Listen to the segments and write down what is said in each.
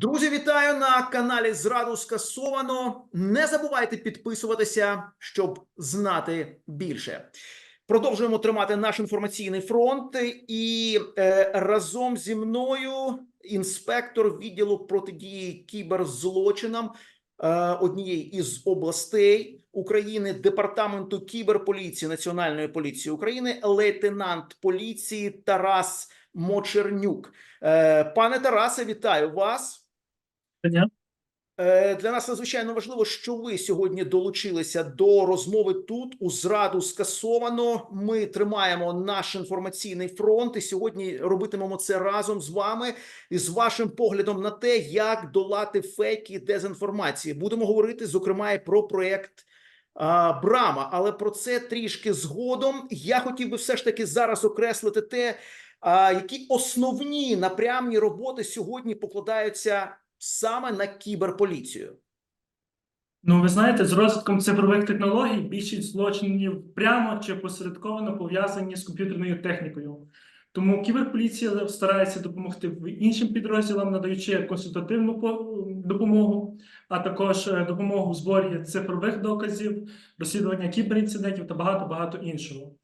Друзі, вітаю на каналі Зраду скасовано. Не забувайте підписуватися, щоб знати більше. Продовжуємо тримати наш інформаційний фронт, і е, разом зі мною інспектор відділу протидії кіберзлочинам е, однієї із областей України департаменту кіберполіції Національної поліції України, лейтенант поліції Тарас Мочернюк. Е, Пане Тарасе, вітаю вас. Дня. Е, Для нас надзвичайно важливо, що ви сьогодні долучилися до розмови тут. У зраду скасовано. Ми тримаємо наш інформаційний фронт, і сьогодні робитимемо це разом з вами і з вашим поглядом на те, як долати фейки дезінформації. Будемо говорити зокрема і про проект. Брама, але про це трішки згодом. Я хотів би все ж таки зараз окреслити те, які основні напрямні роботи сьогодні покладаються саме на кіберполіцію. Ну, ви знаєте, з розвитком цифрових технологій більшість злочинів прямо чи посередковано пов'язані з комп'ютерною технікою. Тому кіберполіція старається допомогти іншим підрозділам, надаючи консультативну по- допомогу, а також е, допомогу в зборі цифрових доказів, розслідування кіберінцидентів та багато багато іншого.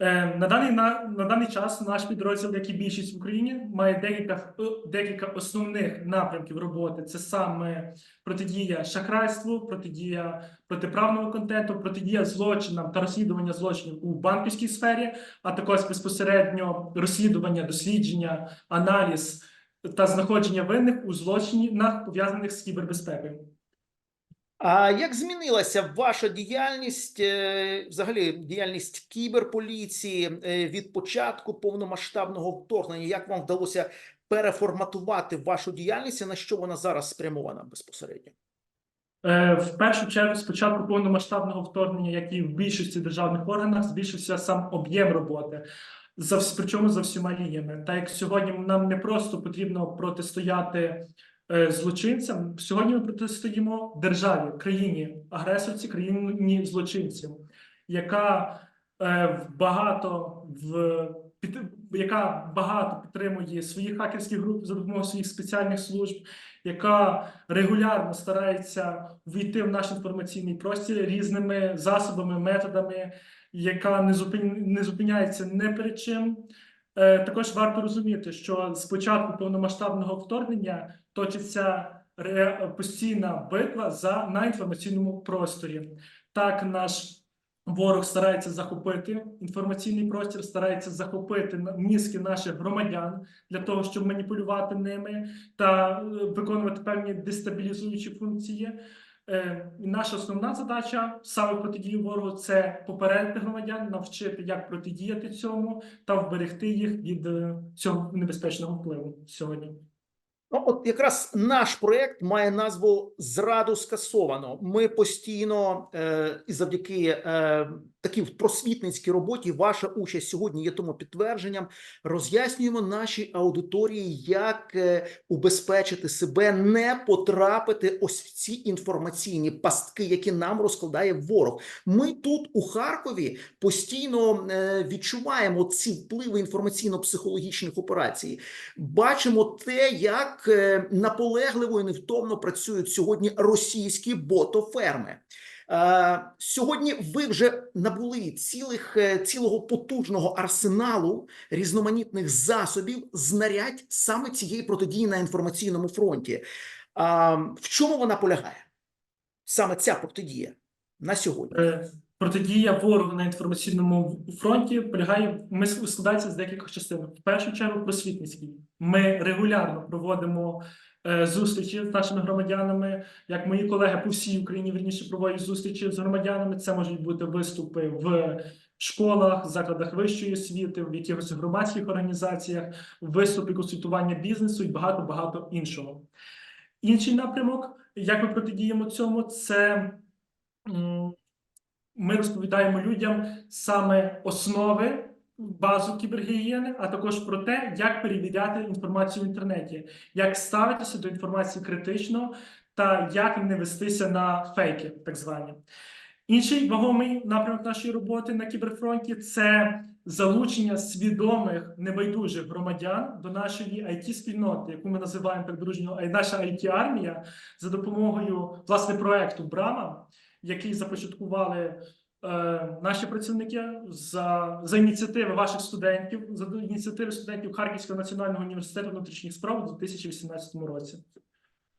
Е, На даний, на, на даний час наш підрозділ, як і більшість в Україні, має декілька, е, декілька основних напрямків роботи. Це саме протидія шахрайству, протидія протиправного контенту, протидія злочинам та розслідування злочинів у банківській сфері, а також безпосередньо розслідування, дослідження, аналіз та знаходження винних у злочинах, пов'язаних з кібербезпекою. А як змінилася ваша діяльність, е, взагалі діяльність кіберполіції е, від початку повномасштабного вторгнення? Як вам вдалося переформатувати вашу діяльність і на що вона зараз спрямована безпосередньо? Е, В першу чергу, з початку повномасштабного вторгнення, як і в більшості державних органах, збільшився сам об'єм роботи. За причому за всіма лініями. Так як сьогодні нам не просто потрібно протистояти злочинцям, сьогодні ми протистоїмо державі, країні, агресорці, країні злочинцям, яка е, багато в під, яка багато підтримує своїх хакерських груп за допомогою своїх спеціальних служб, яка регулярно старається війти в наш інформаційний простір різними засобами, методами, яка не зупин... не зупиняється не перед чим. Е, також варто розуміти, що з початку повномасштабного вторгнення точиться постійна битва за на інформаційному просторі. Так, наш ворог старається захопити інформаційний простір, старається захопити мізки наших громадян для того, щоб маніпулювати ними та е, виконувати певні дестабілізуючі функції. Е, і Наша основна задача саме протидії ворогу це попередити громадян, навчити, як протидіяти цьому та вберегти їх від е, цього небезпечного впливу сьогодні. Ну, от якраз наш проект має назву Зраду скасовано. Ми постійно е, і завдяки е, такій просвітницькій роботі, ваша участь сьогодні є тому підтвердженням. Роз'яснюємо нашій аудиторії, як е, убезпечити себе, не потрапити ось в ці інформаційні пастки, які нам розкладає ворог. Ми тут у Харкові постійно е, відчуваємо ці впливи інформаційно-психологічних операцій. Бачимо те, як е, наполегливо і невтомно працюють сьогодні російські ботоферми. Е, Сьогодні ви вже набули цілих е, цілого потужного арсеналу різноманітних засобів знарядь саме цієї протидії на інформаційному фронті. В чому вона полягає? Саме ця протидія на сьогодні. Протидія ворогу на інформаційному фронті полягає ми складається з декількох частин. В першу чергу просвітницький. Ми регулярно проводимо е, зустрічі з нашими громадянами. Як мої колеги по всій Україні вірніше проводять зустрічі з громадянами. Це можуть бути виступи в школах, закладах вищої освіти, в якихось громадських організаціях, виступи консультування бізнесу і багато багато іншого. Інший напрямок, як ми протидіємо цьому, це ми розповідаємо людям саме основи, базу кібергігієни, а також про те, як перевіряти інформацію в інтернеті, як ставитися до інформації критично та як не вестися на фейки, так звані. Інший вагомий напрямок нашої роботи на кіберфронті це залучення свідомих небайдужих громадян до нашої it спільноти, яку ми називаємо так дружньо наша it армія за допомогою власне проекту Брама, який започаткували е, наші працівники за, за ініціативи ваших студентів, за ініціативи студентів Харківського національного університету внутрішніх справ у 2018 році.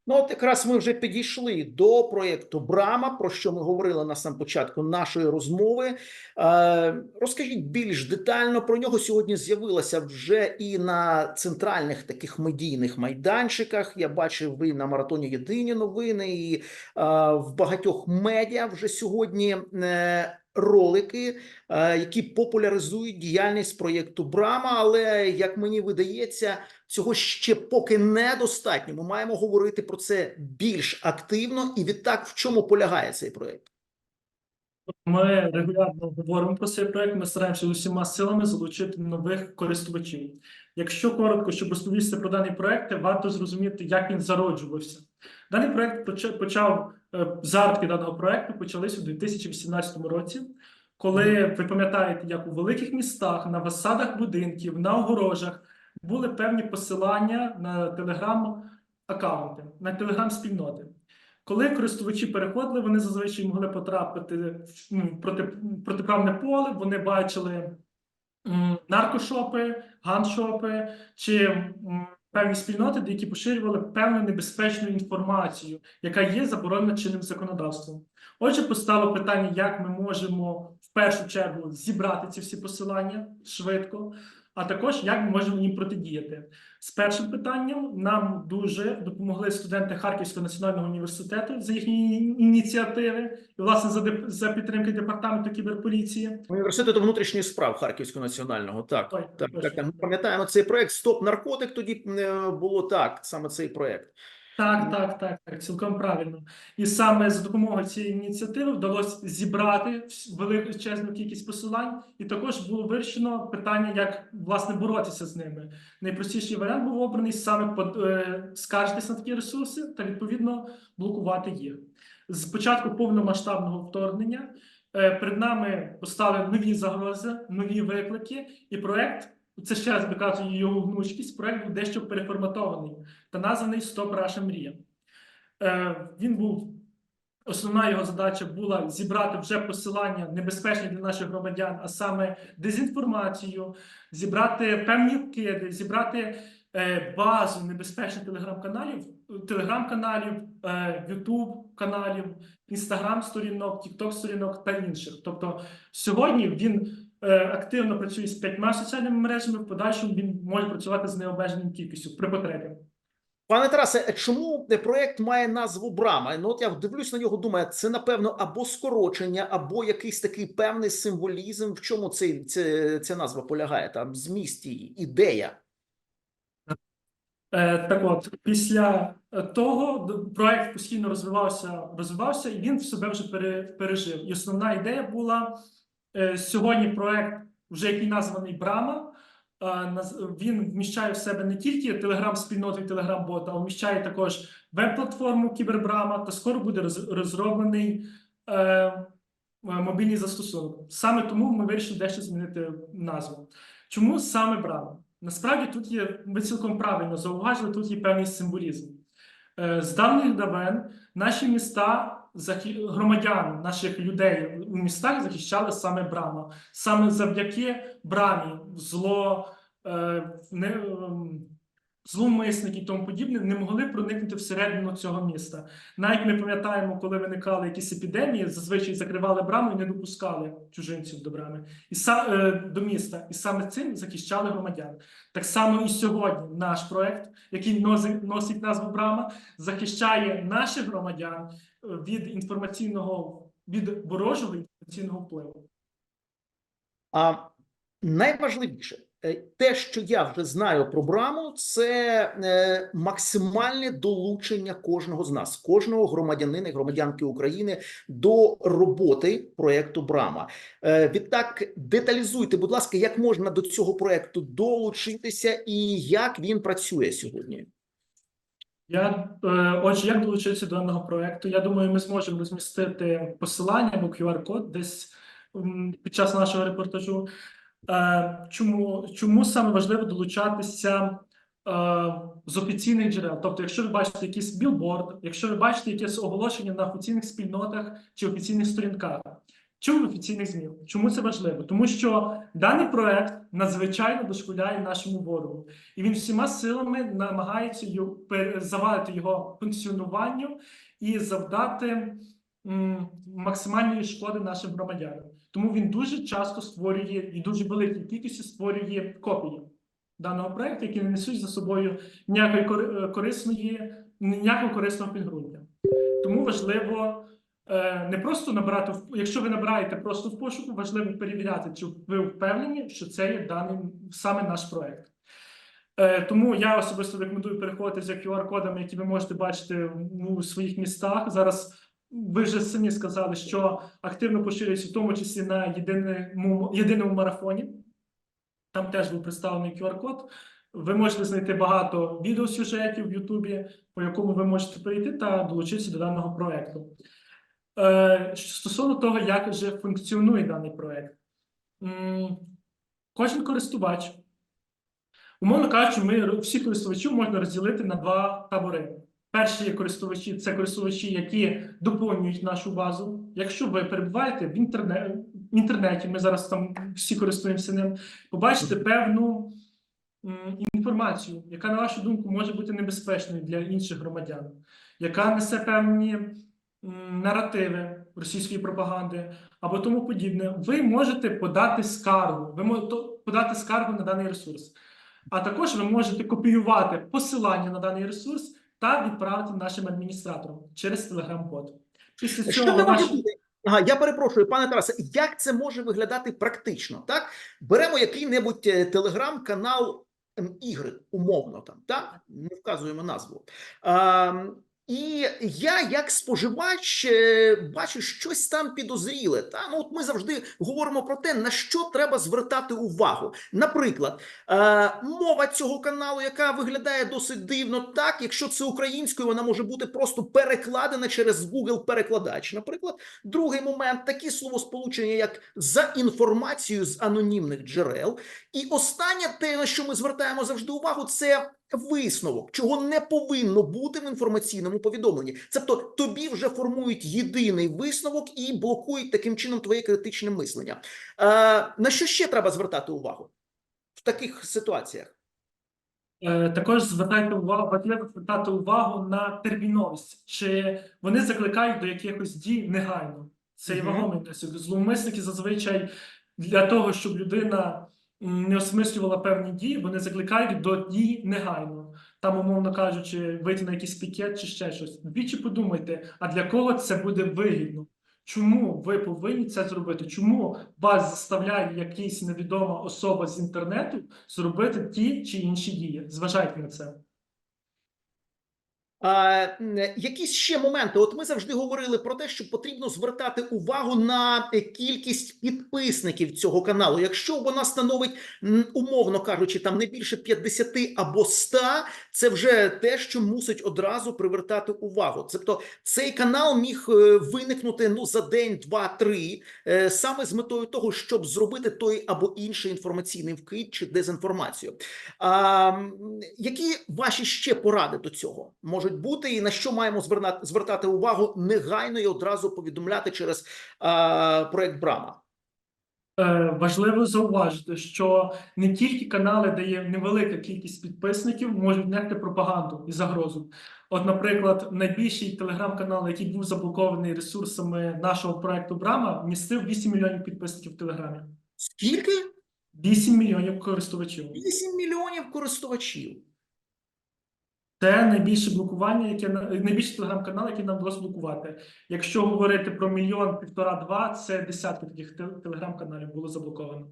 Ну, от якраз ми вже підійшли до проєкту Брама, про що ми говорили на сам початку нашої розмови. Е, розкажіть більш детально про нього. Сьогодні з'явилося вже і на центральних таких медійних майданчиках. Я бачив ви на маратоні Єдині новини і е, в багатьох медіа вже сьогодні. Ролики, е, які популяризують діяльність проєкту Брама, але як мені видається, цього ще поки недостатньо. Ми маємо говорити про це більш активно, і відтак в чому полягає цей проект? Ми регулярно говоримо про цей проект. Ми стараємося усіма силами залучити нових користувачів. Якщо коротко, щоб розповісти про даний проект, варто зрозуміти, як він зароджувався. Даний проект поч- почав е, даного проекту почались у 2018 році, коли ви пам'ятаєте, як у великих містах на фасадах будинків, на огорожах були певні посилання на телеграм-аккаунти, на телеграм-спільноти. Коли користувачі переходили, вони зазвичай могли потрапити в ну, проти, протиправне поле, вони бачили наркошопи, ганшопи чи певні спільноти, які поширювали певну небезпечну інформацію, яка є заборонена чинним законодавством. Отже, постало питання, як ми можемо в першу чергу зібрати ці всі посилання швидко, а також як ми можемо їм протидіяти. З першим питанням нам дуже допомогли студенти Харківського національного університету за їхні ініціативи, і власне за, деп- за підтримки департаменту кіберполіції. Університету внутрішніх справ Харківського національного. Так, Ой, так, так, так. Ми пам'ятаємо цей проект. Стоп наркотик. Тоді е, було так, саме цей проект. Так, так, так, так, цілком правильно. І саме за допомогою цієї ініціативи вдалося зібрати величезну кількість посилань, і також було вирішено питання, як власне боротися з ними. Найпростіший варіант був обраний саме под, е, скаржитись на такі ресурси та відповідно блокувати їх. З початку повномасштабного вторгнення е, перед нами постали нові загрози, нові виклики, і проект. Це ще раз доказує його гнучкість. Проект був дещо переформатований та названий Стоп Раша Мрія. Е, він був. Основна його задача була зібрати вже посилання небезпечні для наших громадян, а саме дезінформацію, зібрати певні вкиди, зібрати е, базу небезпечних телеграм-каналів, телеграм-каналів, е, Ютуб каналів, інстаграм-сторінок, тікток-сторінок та інших. Тобто сьогодні він активно працює з п'ятьма соціальними мережами. В подальшому він може працювати з необмеженою кількістю при потребі. Пане Тарасе, чому е, проект має назву Брама? Ну от я дивлюсь на нього, думаю, це напевно або скорочення, або якийсь такий певний символізм. В чому цей це, ця назва полягає? Там зміст її, ідея. Е, так от, після е, того проект постійно розвивався, розвивався, і він в себе вже пере, пережив. І основна ідея була е, сьогодні проект, вже який названий Брама. е, Він вміщає в себе не тільки телеграм-спільноту і телеграм-бота, а вміщає також веб-платформу Кібербрама, та скоро буде розроблений е, е, мобільний застосунок. Саме тому ми вирішили дещо змінити назву. Чому саме Брама? Насправді тут є, ви цілком правильно зауважили, тут є певний символізм. Е, З давніх давен наші міста, громадян, наших людей у містах захищали саме брама. Саме завдяки брамі зло, е, не, ем, зловмисники і тому подібне не могли проникнути всередину цього міста. Навіть ми пам'ятаємо, коли виникали якісь епідемії, зазвичай закривали браму і не допускали чужинців до брами і е, до міста, і саме цим захищали громадян. Так само і сьогодні наш проект, який носить назву Брама, захищає наших громадян е, від інформаційного від ворожого інформаційного впливу. А найважливіше, е, те, що я вже знаю про Браму, це е, максимальне долучення кожного з нас, кожного громадянина і громадянки України до роботи проекту Брама. Е, Відтак, деталізуйте, будь ласка, як можна до цього проекту долучитися і як він працює сьогодні. Я отже, як долучитися до даного проекту? Я думаю, ми зможемо розмістити посилання або QR-код десь під час нашого репортажу. Е, Чому, чому саме важливо долучатися е, з офіційних джерел? Тобто, якщо ви бачите якийсь білборд, якщо ви бачите якесь оголошення на офіційних спільнотах чи офіційних сторінках, в офіційних ЗМІ. Чому це важливо? Тому що даний проект надзвичайно дошкуляє нашому ворогу, і він всіма силами намагається завадити його функціонуванню і завдати м, максимальної шкоди нашим громадянам. Тому він дуже часто створює і дуже великій кількості створює копії даного проекту, які не несуть за собою ніякої е, корисної, ніякого корисного підґрунтя. Тому важливо е, не просто набирати, якщо ви набираєте просто в пошуку, важливо перевіряти, чи ви впевнені, що це є даний саме наш проект. Е, Тому я особисто рекомендую переходити за QR-кодами, які ви можете бачити у своїх містах. Зараз ви вже самі сказали, що активно поширюється, в тому числі на єдиному, єдиному марафоні. Там теж був представлений QR-код. Ви можете знайти багато відеосюжетів в Ютубі, по якому ви можете перейти та долучитися до даного проекту. Е, Стосовно того, як же функціонує даний проект, М, кожен користувач, умовно кажучи, ми всі користувачів можна розділити на два табори. Перші користувачі це користувачі, які доповнюють нашу базу. Якщо ви перебуваєте в, інтерне... в інтернеті, ми зараз там всі користуємося ним, побачите певну інформацію, яка, на вашу думку, може бути небезпечною для інших громадян, яка несе певні наративи російської пропаганди або тому подібне. Ви можете подати скаргу, ви можете подати скаргу на даний ресурс. А також ви можете копіювати посилання на даний ресурс та відправити нашим адміністраторам через телеграм-код. Після цього наші... Ага, я перепрошую, пане Тарасе, як це може виглядати практично? Так, беремо який-небудь е, телеграм-канал ігри, умовно там, так не вказуємо назву. А, і я, як споживач, е, бачу щось там підозріле. Та ну от ми завжди говоримо про те, на що треба звертати увагу. Наприклад, е, мова цього каналу, яка виглядає досить дивно, так якщо це українською, вона може бути просто перекладена через Google перекладач. Наприклад, другий момент такі словосполучення, як за інформацією з анонімних джерел. І останнє, те, на що ми звертаємо завжди увагу, це висновок, чого не повинно бути в інформаційному повідомленні. Тобто тобі вже формують єдиний висновок і блокують таким чином твоє критичне мислення. Е, на що ще треба звертати увагу в таких ситуаціях? Е, Також звертайте увагу, важливо звертати увагу на терміновість, чи вони закликають до якихось дій негайно. Це є вагомий внесок. Зловмисники зазвичай для того, щоб людина не осмислювала певні дії, вони закликають до дій негайно. Там, умовно кажучи, вийти на якийсь пікет чи ще щось. Двічі подумайте, а для кого це буде вигідно? Чому ви повинні це зробити? Чому вас заставляє якась невідома особа з інтернету зробити ті чи інші дії? Зважайте на це. Якісь ще моменти. От ми завжди говорили про те, що потрібно звертати увагу на е, кількість підписників цього каналу. Якщо вона становить, умовно кажучи, там не більше 50 або 100, це вже те, що мусить одразу привертати увагу. Тобто цей канал міг е, виникнути ну за день, два, три, е, саме з метою того, щоб зробити той або інший інформаційний вкид чи дезінформацію. А, які ваші ще поради до цього можуть бути, і на що маємо звертати увагу негайно і одразу повідомляти через а, проект Брама? Е, Важливо зауважити, що не тільки канали, де є невелика кількість підписників, можуть нести пропаганду і загрозу. От, наприклад, найбільший телеграм-канал, який був заблокований ресурсами нашого проекту Брама, містив 8 мільйонів підписників в Телеграмі. Скільки? 8 мільйонів користувачів. 8 мільйонів користувачів. Це найбільше блокування, яке на- найбільший телеграм-канал, який нам вдалося блокувати. Якщо говорити про мільйон, півтора-два, це десятки таких телеграм-каналів було заблоковано.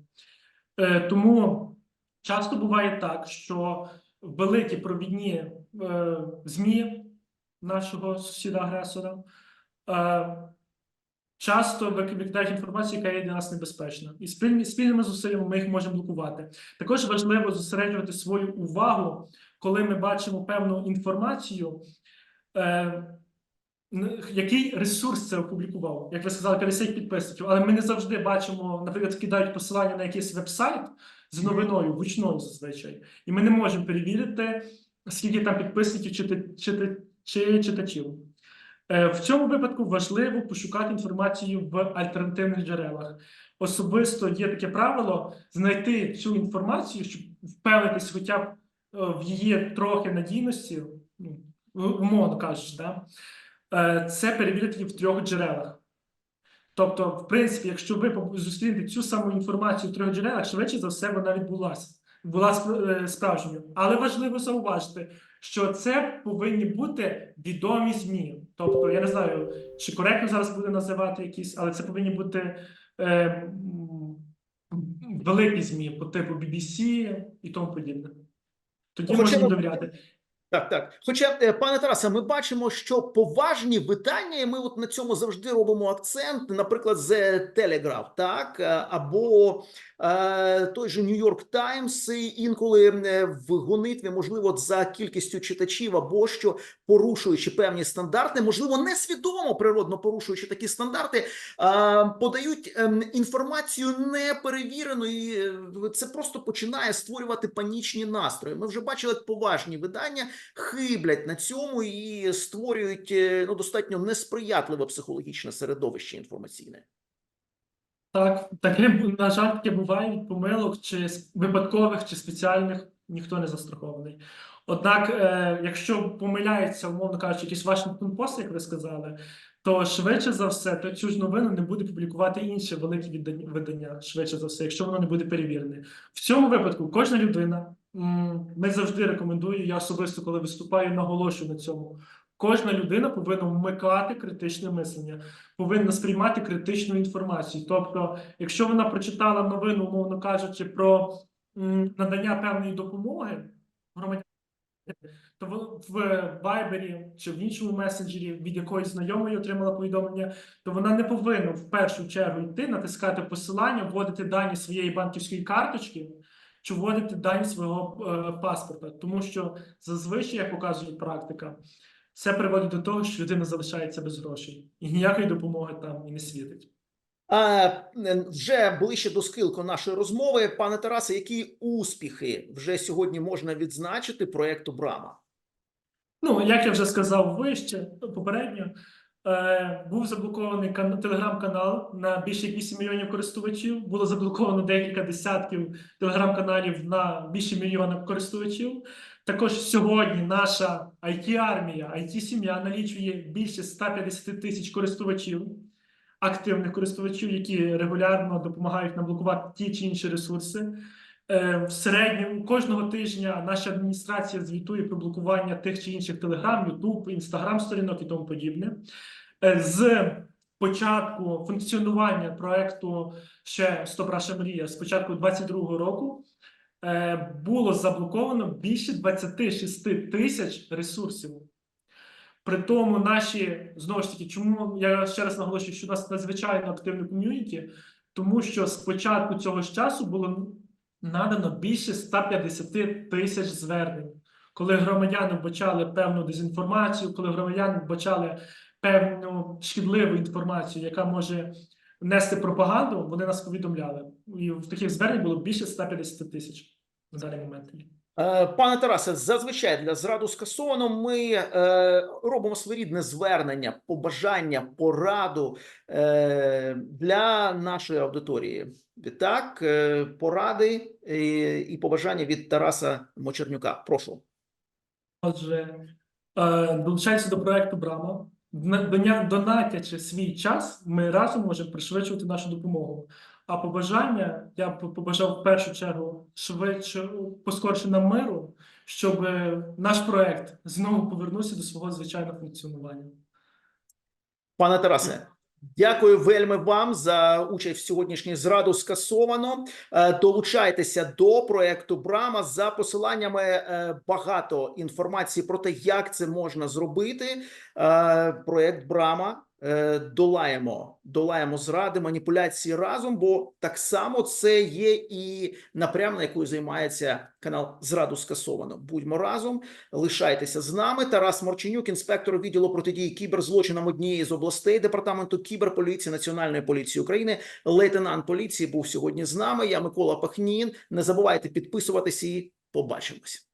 Е, тому часто буває так, що великі провідні е, ЗМІ нашого сусіда-агресора е, часто вик- викидають інформацію, яка є для нас небезпечна. І спільні, спільними зусиллями ми їх можемо блокувати. Також важливо зосереджувати свою увагу, коли ми бачимо певну інформацію. Е, який ресурс це опублікував. Як ви сказали, 50 підписників, але ми не завжди бачимо, наприклад, кидають посилання на якийсь веб-сайт з новиною, гучною зазвичай, і ми не можемо перевірити, скільки там підписників чи, ти- чи, чи читачів. Е, В цьому випадку важливо пошукати інформацію в альтернативних джерелах. Особисто є таке правило знайти цю інформацію, щоб впевнитись хоча б е, в її трохи надійності, ну, умовно кажучи, да? Е, це перевірити в трьох джерелах. Тобто, в принципі, якщо ви зустрінете цю саму інформацію в трьох джерелах, швидше за все вона відбулася, була справжньою. Але важливо зауважити, що це повинні бути відомі ЗМІ. Тобто, я не знаю, чи коректно зараз буде називати якісь, але це повинні бути е, великі ЗМІ по типу BBC і тому подібне. Тоді Хоча можна б- довіряти. Так, так. Хоча, е, пане Тарасе, ми бачимо, що поважні видання, і ми от на цьому завжди робимо акцент, наприклад, The Telegraph, так, е, або той же Times, і інколи е, в гонитві, можливо, за кількістю читачів, або що порушуючи певні стандарти, можливо, несвідомо природно порушуючи такі стандарти, е, подають ем, інформацію неперевірену, і е, це просто починає створювати панічні настрої. Ми вже бачили поважні видання хиблять на цьому і створюють е, ну достатньо несприятливе психологічне середовище інформаційне. Так, таке, на жаль, таке буває від помилок, чи випадкових, чи спеціальних, ніхто не застрахований. Однак, е, якщо помиляється, умовно кажучи, якийсь Washington Post, як ви сказали, то швидше за все, то цю ж новину не буде публікувати інше велике віддання- видання, швидше за все, якщо воно не буде перевірене. В цьому випадку кожна людина, ми завжди рекомендую, я особисто, коли виступаю, наголошую на цьому. Кожна людина повинна вмикати критичне мислення повинна сприймати критичну інформацію. Тобто, якщо вона прочитала новину, умовно кажучи, про надання певної допомоги громадянам, то в- в Viber чи в іншому месенджері від якоїсь знайомої отримала повідомлення, то вона не повинна в першу чергу йти, натискати посилання, вводити дані своєї банківської карточки. Чи вводити дані свого е, паспорта, тому що зазвичай, як показує практика, це приводить до того, що людина залишається без грошей, і ніякої допомоги там і не світить. А е, вже ближче до скилку нашої розмови, пане Тарасе, які успіхи вже сьогодні можна відзначити проекту Брама? Ну, як я вже сказав вище, попередньо, був заблокований кан- телеграм-канал на більше як 8 мільйонів користувачів. Було заблоковано декілька десятків телеграм-каналів на більше мільйона користувачів. Також сьогодні наша IT-армія, IT-сім'я налічує більше 150 тисяч користувачів, активних користувачів, які регулярно допомагають нам блокувати ті чи інші ресурси. Е, В середньому кожного тижня наша адміністрація звітує про блокування тих чи інших Телеграм, Ютуб, Інстаграм сторінок і тому подібне. Е, З початку функціонування проекту ще «Стоп Раша Мрія» з початку 2022 року е, було заблоковано більше 26 тисяч ресурсів. При тому наші знову ж таки, чому я ще раз наголошую, що у нас надзвичайно активне ком'юніті, тому що з початку цього ж часу було надано більше 150 тисяч звернень, коли громадяни вбачали певну дезінформацію, коли громадяни вбачали певну шкідливу інформацію, яка може нести пропаганду, вони нас повідомляли. І в таких звернень було більше 150 тисяч на даний момент. Е, Пане Тарасе, зазвичай для зраду скасовано. Ми е, робимо своєрідне звернення, побажання, пораду е, для нашої аудиторії. Відтак, е, поради е, і побажання від Тараса Мочернюка. Прошу. Отже, е, долучайтеся до проекту Брама. Донатячи свій час, ми разом можемо пришвидшувати нашу допомогу. А побажання я б побажав в першу чергу швидше поскорше миру, щоб наш проект знову повернувся до свого звичайного функціонування. Пане Тарасе, дякую вельми вам за участь в сьогоднішній зраду скасовано. Е, Долучайтеся до проекту Брама за посиланнями. е, Багато інформації про те, як це можна зробити. Е, Проект Брама долаємо, долаємо зради, маніпуляції разом, бо так само це є і напрям, на якою займається канал Зраду скасовано. Будьмо разом, лишайтеся з нами. Тарас Морченюк, інспектор відділу протидії кіберзлочинам однієї з областей департаменту кіберполіції Національної поліції України, лейтенант поліції був сьогодні з нами. Я Микола Пахнін. Не забувайте підписуватися і побачимось.